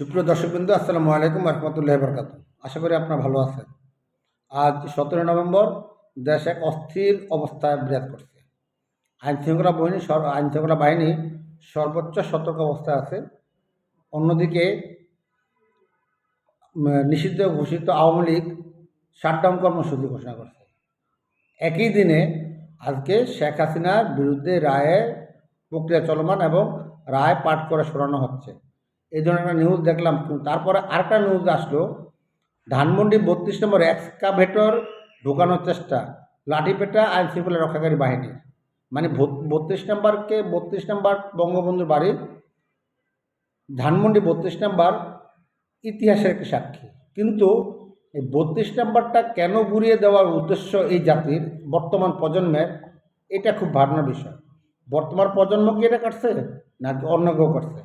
সুপ্রিয় দর্শকবৃন্দ, আসসালামু আলাইকুম রহমতুল্লাহ বরকাত আশা করি আপনারা ভালো আছেন। আজ সতেরো নভেম্বর, দেশ এক অস্থির অবস্থায় বিরাজ করছে। আইন শৃঙ্খলা বাহিনী আইন শৃঙ্খলা বাহিনী সর্বোচ্চ সতর্ক অবস্থায় আছে। অন্যদিকে নিষিদ্ধ ঘোষিত আওয়ামী লীগ শাটডাউন কর্মসূচি ঘোষণা করছে। একই দিনে আজকে শেখ হাসিনার বিরুদ্ধে রায়ের প্রক্রিয়া চলমান এবং রায় পাঠ করে শোনানো হচ্ছে। এই ধরনের একটা নিউজ দেখলাম। তারপরে আরেকটা নিউজ আসলো। ধানমন্ডি বত্রিশ নম্বর এক্সকাভেটর ঢোকানোর চেষ্টা। লাঠিপেটা আইন শৃঙ্খলা রক্ষাকারী বাহিনীর মানে বত্রিশ নম্বরকে বত্রিশ নম্বর বঙ্গবন্ধুর বাড়ি। ধানমন্ডি বত্রিশ নম্বর ইতিহাসের একটি সাক্ষী। কিন্তু এই বত্রিশ নম্বরটা কেন ঘুরিয়ে দেওয়ার উদ্দেশ্য এই জাতির বর্তমান প্রজন্মের, এটা খুব ভাবনার বিষয়। বর্তমান প্রজন্ম কি এটা কাটছে নাকি অন্য কেউ করছে?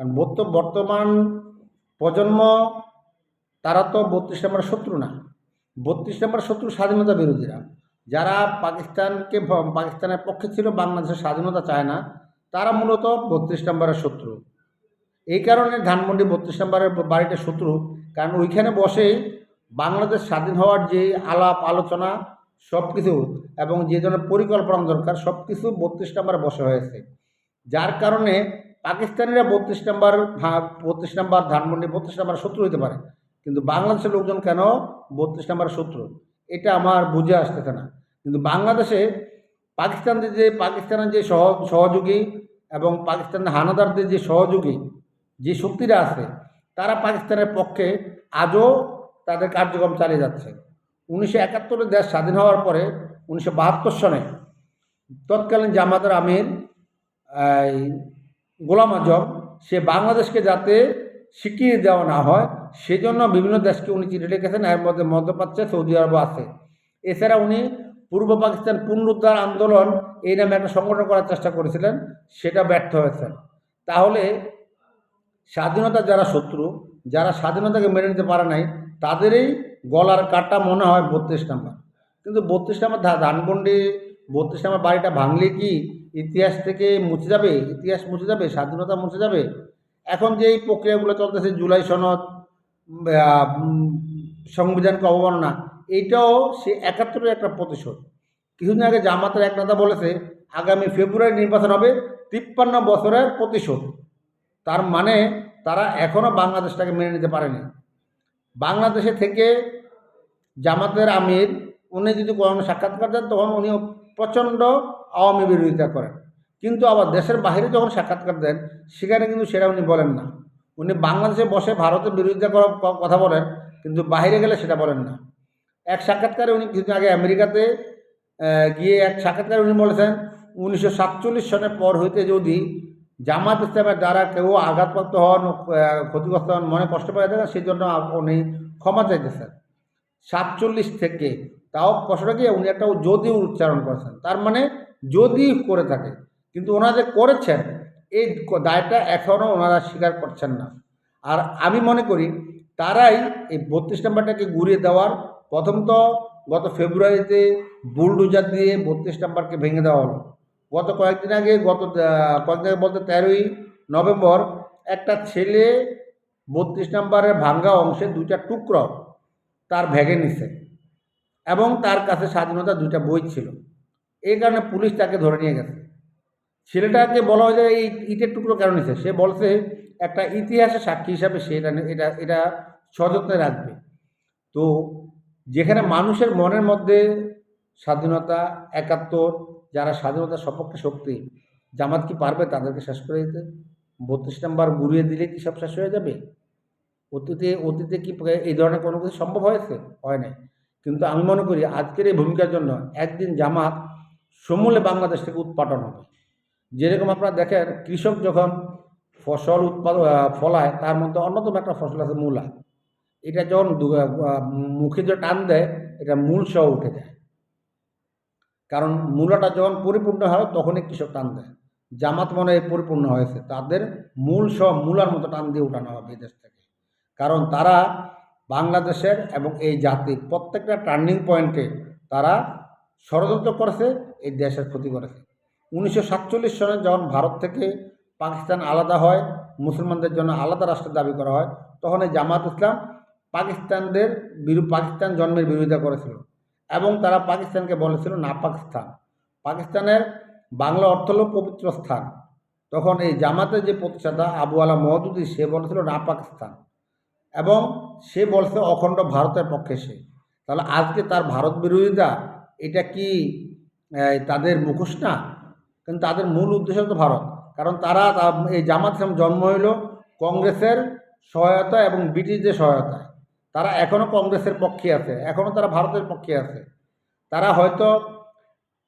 কারণ বর্ত- বর্তমান প্রজন্ম, তারা তো বত্রিশ নম্বরের শত্রু না। বত্রিশ নম্বর শত্রু স্বাধীনতা বিরোধীরা। যারা পাকিস্তানকে পাকিস্তানের পক্ষে ছিল, বাংলাদেশের স্বাধীনতা চায় না, তারা মূলত বত্রিশ নম্বরের শত্রু। এই কারণে ধানমন্ডি বত্রিশ নম্বরের বাড়িটা শত্রু। কারণ ওইখানে বসেই বাংলাদেশ স্বাধীন হওয়ার যে আলাপ, আলোচনা সব কিছু এবং যে ধরনের পরিকল্পনা দরকার সব কিছু বত্রিশ নম্বরে বসে হয়েছে। যার কারণে পাকিস্তানিরা বত্রিশ নম্বর বত্রিশ নম্বর ধানমন্ডি, বত্রিশ নম্বর শত্রু হতে পারে। কিন্তু বাংলাদেশের লোকজন কেন বত্রিশ নম্বর শত্রু? এটা আমার বুঝে আসতেছে না। কিন্তু বাংলাদেশে পাকিস্তানদের যে, পাকিস্তানের যে সহ, সহযোগী এবং পাকিস্তানের হানাদারদের যে সহযোগী, যে শক্তিরা আছে, তারা পাকিস্তানের পক্ষে আজও তাদের কার্যক্রম চালিয়ে যাচ্ছে। উনিশশো একাত্তরে দেশ স্বাধীন হওয়ার পরে, উনিশশো বাহাত্তর সনে তৎকালীন জামাতের আমির গোলাম আজম, সে বাংলাদেশকে যাতে শিখিয়ে দেওয়া না হয়, সেজন্য বিভিন্ন দেশকে উনি চিঠি লিখেছেন, এর মধ্যে মধ্যপ্রাচ্যে সৌদি আরব আছে। এছাড়া উনি পূর্ব পাকিস্তান পুনরুদ্ধার আন্দোলন, এই নামে একটা সংগঠন করার চেষ্টা করেছিলেন, সেটা ব্যর্থ হয়েছেন। তাহলে স্বাধীনতা যারা শত্রু, যারা স্বাধীনতাকে মেনে নিতে পারে নাই, তাদেরই গলার কাটা মনে হয় বত্রিশ নাম্বার। কিন্তু বত্রিশ নাম্বার ধানমন্ডি বত্রিশ নাম্বার বাড়িটা ভাঙলে কি ইতিহাস থেকে মুছে যাবে, ইতিহাস মুছে যাবে, স্বাধীনতা মুছে যাবে। এখন যে এই প্রক্রিয়াগুলো চলতেছে, জুলাই সনদ সংবিধানকে অবমাননা, এইটাও সে একাত্তরের একটা প্রতিশোধ। কিছুদিন আগে জামাতের এক নেতা বলেছে, আগামী ফেব্রুয়ারি নির্বাচন হবে, তিপ্পান্ন বছরের প্রতিশোধ। তার মানে তারা এখনও বাংলাদেশটাকে মেনে নিতে পারেনি। বাংলাদেশে থেকে জামাতের আমির, উনি যদি কোনো সাক্ষাৎকার দেন, তখন উনি প্রচণ্ড আওয়ামী বিরোধিতা করেন। কিন্তু আবার দেশের বাইরে যখন সাক্ষাৎকার দেন, সেখানে কিন্তু সেটা উনি বলেন না। উনি বাংলাদেশে বসে ভারতের বিরোধিতা করার কথা বলেন, কিন্তু বাইরে গেলে সেটা বলেন না। এক সাক্ষাৎকারে উনি কিছুদিন আগে আমেরিকাতে গিয়ে এক সাক্ষাৎকারে উনি বলেছেন, উনিশশো সাতচল্লিশ সনের পর হইতে যদি জামাত ইসলামের দ্বারা কেউ আঘাতপ্রাপ্ত হন ক্ষতিগ্রস্ত হন, মনে কষ্ট পায় থাকেন সেই জন্য উনি ক্ষমা চাইতেছেন। সাতচল্লিশ থেকে তাও গিয়ে উনি একটা যদি উচ্চারণ করেছেন। তার মানে যদি করে থাকে। কিন্তু ওনারা যে করেছেন, এই দায়টা এখনও ওনারা স্বীকার করছেন না। আর আমি মনে করি, তারাই এই বত্রিশ নাম্বারটাকে ঘুরিয়ে দেওয়ার প্রথম তো গত ফেব্রুয়ারিতে বুলডোজার দিয়ে বত্রিশ নাম্বারকে ভেঙে দেওয়া হলো। গত কয়েকদিন আগে, গত কয়েকদিন আগে বলতে তেরোই নভেম্বর, একটা ছেলে বত্রিশ নাম্বারের ভাঙ্গা অংশে দুইটা টুকরো তার ভেঙে নিছে। এবং তার কাছে স্বাধীনতা দুইটা বই ছিল। এই কারণে পুলিশ তাকে ধরে নিয়ে গেছে। ছেলেটাকে বলা হয় যে এই ইটের টুকরো কেন নিছে সে বলছে, একটা ইতিহাসের সাক্ষী হিসাবে সে এটা এটা এটা সযত্নে রাখবে। তো যেখানে মানুষের মনের মধ্যে স্বাধীনতা, একাত্তর, যারা স্বাধীনতার সপক্ষে শক্তি, জামাত কি পারবে তাদেরকে শেষ করে দিতে? বত্রিশ নাম্বার ঘুরিয়ে দিলে কি সব শেষ হয়ে যাবে? অতীতে অতীতে কি এই ধরনের কোনো কিছু সম্ভব হয়েছে? হয় নাই। কিন্তু আমি মনে করি আজকের এই ভূমিকার জন্য একদিন জামাত সমূলে বাংলাদেশ থেকে উৎপাদন হবে। যেরকম আপনারা দেখেন, কৃষক যখন ফসল উৎপাদন ফলায়, তার মধ্যে অন্যতম একটা ফসল আছে মূলা। এটা যখন মুখে যে টান দেয়, এটা মূল সহ উঠে যায়। কারণ মূলাটা যখন পরিপূর্ণ হয়, তখনই কৃষক টান দেয়। জামাত মনে পরিপূর্ণ হয়েছে। তাদের মূল সহ মূলার মতো টান দিয়ে উঠানো হবে দেশ থেকে। কারণ তারা বাংলাদেশের এবং এই জাতির প্রত্যেকটা টার্নিং পয়েন্টে তারা ষড়যন্ত্র করেছে, এই দেশের ক্ষতি করেছে। উনিশশো সাতচল্লিশ সনে যখন ভারত থেকে পাকিস্তান আলাদা হয়, মুসলমানদের জন্য আলাদা রাষ্ট্রের দাবি করা হয়, তখন এই জামাত ইসলাম পাকিস্তানদের বিরু পাকিস্তান জন্মের বিরোধিতা করেছিল এবং তারা পাকিস্তানকে বলেছিল না পাকিস্তান। পাকিস্তানের বাংলা অর্থ হল পবিত্র স্থান। তখন এই জামাতের যে প্রতিষ্ঠাতা আবু আলা মহদুদি, সে বলেছিল না পাকিস্তান। এবং সে বলছে অখণ্ড ভারতের পক্ষে সে। তাহলে আজকে তার ভারত বিরোধিতা এটা কি তাদের মুখোশ না? কিন্তু তাদের মূল উদ্দেশ্য তো ভারত। কারণ তারা এই জামাত ইসলাম জন্ম হইল কংগ্রেসের সহায়তা এবং ব্রিটিশদের সহায়তায়। তারা এখনও কংগ্রেসের পক্ষে আছে এখনও তারা ভারতের পক্ষে আছে। তারা হয়তো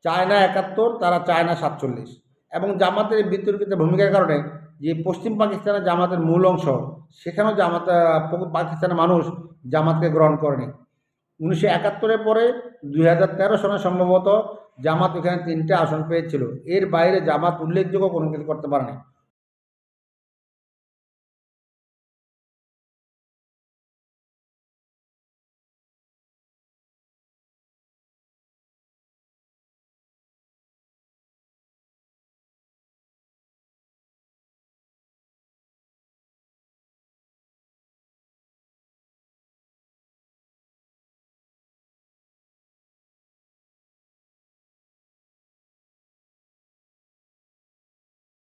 চায় না একাত্তর, তারা চায় না সাতচল্লিশ। এবং জামাতের বিতর্কিত ভূমিকার কারণে যে পশ্চিম পাকিস্তানের জামাতের মূল অংশ, সেখানেও জামাত পাকিস্তানের মানুষ জামাতকে গ্রহণ করেনি। উনিশশো একাত্তরের পরে দুই হাজার তেরো সনে সম্ভবত জামাত এখানে তিনটে আসন পেয়েছিল। এর বাইরে জামাত উল্লেখযোগ্য কোনো কিছু করতে পারেনি।